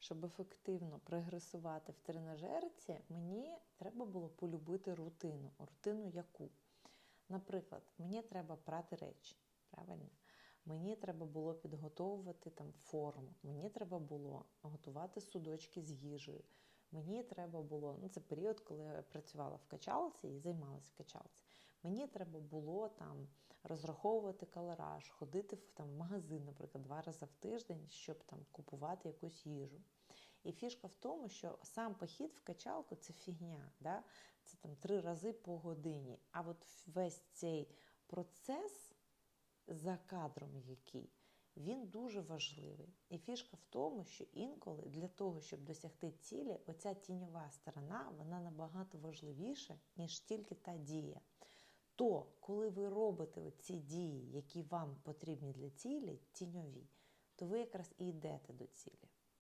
щоб ефективно прогресувати в тренажерці, мені треба було полюбити рутину. Рутину яку? Наприклад, мені треба прати речі, правильно? Мені треба було підготовувати там форму, мені треба було готувати судочки з їжею. Мені треба було, ну це період, коли я працювала в качалці і займалася в качалці. Мені треба було там розраховувати калораж, ходити в там магазин, наприклад, два рази в тиждень, щоб там купувати якусь їжу. І фішка в тому, що сам похід в качалку це фігня, да? це там три рази по годині. А от весь цей процес за кадром, який він дуже важливий. І фішка в тому, що інколи для того, щоб досягти цілі, оця тіньова сторона вона набагато важливіша, ніж тільки та дія. То, коли ви робите ці дії, які вам потрібні для цілі, тіньові, то ви якраз і йдете до цілі.